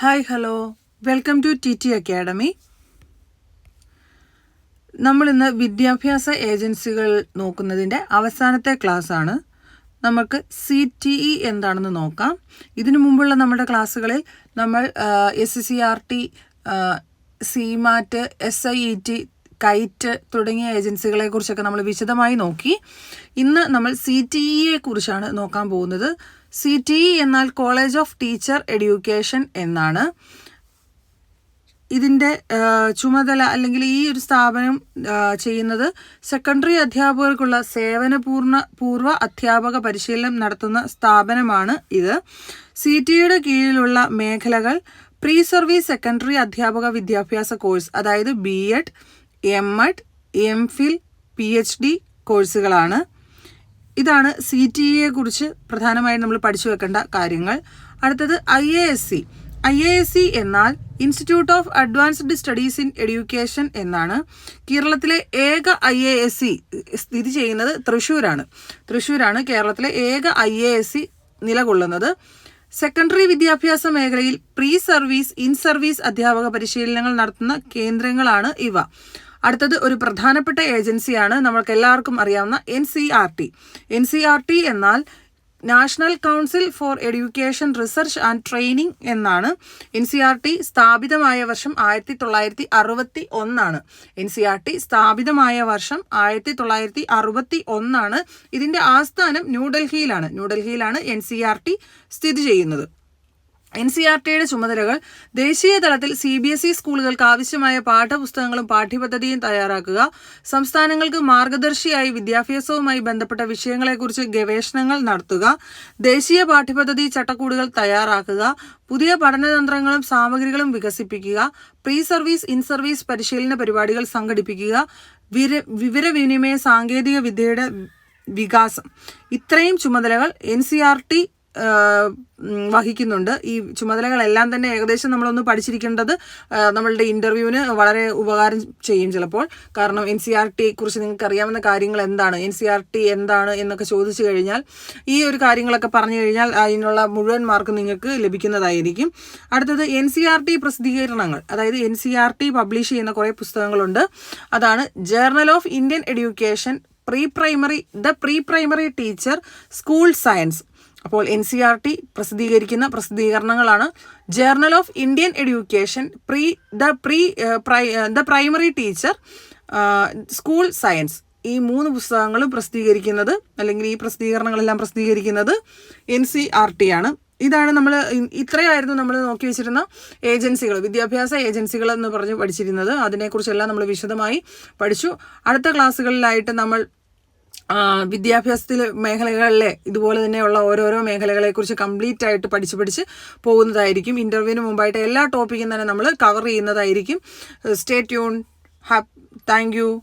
Hi hello. Welcome to T T academy. നമ്മൾ ഇന്ന് വിദ്യാഭ്യാസ ഏജൻസികൾ നോക്കുന്നതിന്റെ അവസാനത്തെ ക്ലാസ് ആണ് നമുക്ക് സി ടി ഇ എന്താണെന്ന് നോക്കാം. ഇതിനു മുമ്പുള്ള നമ്മുടെ ക്ലാസ്സുകളിൽ നമ്മൾ S C R T SIEMAT S I E T KITE തുടങ്ങിയ ഏജൻസികളെ കുറിച്ചൊക്കെ നമ്മൾ വിശദമായി നോക്കി. ഇന്ന് നമ്മൾ സി ടി ഇയെ കുറിച്ചാണ് നോക്കാൻ പോകുന്നത്. സി ടി ഇ എന്നാൽ കോളേജ് ഓഫ് ടീച്ചർ എഡ്യൂക്കേഷൻ എന്നാണ്. ഇതിന്റെ ചുമതല അല്ലെങ്കിൽ ഈ ഒരു സ്ഥാപനം ചെയ്യുന്നത് സെക്കൻഡറി അധ്യാപകർക്കുള്ള സേവനപൂർണ പൂർവ അധ്യാപക പരിശീലനം നടത്തുന്ന സ്ഥാപനമാണ് ഇത്. സി ടിയുടെ കീഴിലുള്ള മേഖലകൾ പ്രീ സർവീസ് സെക്കൻഡറി അധ്യാപക വിദ്യാഭ്യാസ കോഴ്സ് അതായത് B Ed M Ed M Phil P H D കോഴ്സുകളാണ് ഇതാണ് സി ടി ഇയെ കുറിച്ച് പ്രധാനമായും നമ്മൾ പഠിച്ചു വെക്കേണ്ട കാര്യങ്ങൾ. അടുത്തത് I A S C. I A S C എന്നാൽ institute of advanced studies in education എന്നാണ്. കേരളത്തിലെ ഏക ഐ എ എസ് സി സ്ഥിതി ചെയ്യുന്നത് തൃശ്ശൂരാണ്. തൃശ്ശൂരാണ് കേരളത്തിലെ ഏക ഐ എ എസ് സി നിലകൊള്ളുന്നത്. സെക്കൻഡറി വിദ്യാഭ്യാസ മേഖലയിൽ പ്രീ സർവീസ് ഇൻ സർവീസ് അധ്യാപക പരിശീലനങ്ങൾ നടത്തുന്ന കേന്ദ്രങ്ങളാണ് ഇവ. അടുത്തത് ഒരു പ്രധാനപ്പെട്ട ഏജൻസിയാണ് നമ്മൾക്ക് എല്ലാവർക്കും അറിയാവുന്ന N C R T. N C R T എന്നാൽ national council for education research and training എന്നാണ്. എൻ സി ആർ ടി സ്ഥാപിതമായ വർഷം ആയിരത്തി തൊള്ളായിരത്തി അറുപത്തി ഒന്നാണ് എൻ സി ആർ ടി സ്ഥാപിതമായ വർഷം ആയിരത്തി തൊള്ളായിരത്തി അറുപത്തി ഒന്നാണ് ഇതിന്റെ ആസ്ഥാനം ന്യൂഡൽഹിയിലാണ്. ന്യൂഡൽഹിയിലാണ് എൻ സി ആർ ടി സ്ഥിതി ചെയ്യുന്നത്. എൻ സി ആർ ടിയുടെ ചുമതലകൾ ദേശീയ തലത്തിൽ സി ബി എസ് ഇ സ്കൂളുകൾക്ക് ആവശ്യമായ പാഠപുസ്തകങ്ങളും പാഠ്യപദ്ധതിയും തയ്യാറാക്കുക സംസ്ഥാനങ്ങൾക്ക് മാർഗദർശിയായി വിദ്യാഭ്യാസവുമായി ബന്ധപ്പെട്ട വിഷയങ്ങളെക്കുറിച്ച് ഗവേഷണങ്ങൾ നടത്തുക ദേശീയ പാഠ്യപദ്ധതി ചട്ടക്കൂടുകൾ തയ്യാറാക്കുക പുതിയ പഠനതന്ത്രങ്ങളും സാമഗ്രികളും വികസിപ്പിക്കുക പ്രീ സർവീസ് ഇൻ സർവീസ് പരിശീലന പരിപാടികൾ സംഘടിപ്പിക്കുക വിര വിവരവിനിമയ സാങ്കേതിക വിദ്യയുടെ വികാസം. ഇത്രയും ചുമതലകൾ എൻ സി ആർ ടി വഹിക്കുന്നുണ്ട്. ഈ ചുമതലകളെല്ലാം തന്നെ ഏകദേശം നമ്മളൊന്ന് പഠിച്ചിരിക്കേണ്ടത് നമ്മളുടെ ഇന്റർവ്യൂവിന് വളരെ ഉപകാരം ചെയ്യും ചിലപ്പോൾ. കാരണം എൻ സി ആർ ടിയെ കുറിച്ച് നിങ്ങൾക്ക് അറിയാവുന്ന കാര്യങ്ങൾ എന്താണ്? എൻ സി ആർ ടി എന്താണ് എന്നൊക്കെ ചോദിച്ചു കഴിഞ്ഞാൽ ഈ ഒരു കാര്യങ്ങളൊക്കെ പറഞ്ഞു കഴിഞ്ഞാൽ അതിനുള്ള മുഴുവൻ മാർക്ക് നിങ്ങൾക്ക് ലഭിക്കുന്നതായിരിക്കും. അടുത്തത് എൻ സി ആർ ടി പ്രസിദ്ധീകരണങ്ങൾ. അതായത് N C R T publish ചെയ്യുന്ന കുറേ പുസ്തകങ്ങളുണ്ട്. അതാണ് journal of Indian education pre primary the pre primary teacher school science അപ്പോൾ എൻ സി ആർ ടി പ്രസിദ്ധീകരിക്കുന്ന പ്രസിദ്ധീകരണങ്ങളാണ്. Journal of Indian education pre the pre the primary teacher school science ഈ മൂന്ന് പുസ്തകങ്ങളും പ്രസിദ്ധീകരിക്കുന്നത് അല്ലെങ്കിൽ ഈ പ്രസിദ്ധീകരണങ്ങളെല്ലാം പ്രസിദ്ധീകരിക്കുന്നത് എൻ സി ആർ ടി ആണ്. ഇതാണ് നമ്മൾ ഇത്രയായിരുന്നു നമ്മൾ നോക്കി വെച്ചിരുന്ന ഏജൻസികൾ വിദ്യാഭ്യാസ ഏജൻസികൾ എന്ന് പറഞ്ഞ് പഠിച്ചിരുന്നത്. അതിനെക്കുറിച്ചെല്ലാം നമ്മൾ വിശദമായി പഠിച്ചു. അടുത്ത ക്ലാസ്സുകളിലായിട്ട് നമ്മൾ വിദ്യാഭ്യാസത്തിലെ മേഖലകളിലെ ഇതുപോലെ തന്നെയുള്ള ഓരോരോ മേഖലകളെക്കുറിച്ച് കംപ്ലീറ്റ് ആയിട്ട് പഠിച്ച് പഠിച്ച് പോകുന്നതായിരിക്കും. ഇന്റർവ്യൂവിന് മുമ്പായിട്ട് എല്ലാ ടോപ്പിക്കും തന്നെ നമ്മൾ കവർ ചെയ്യുന്നതായിരിക്കും. Stay tune ah thank you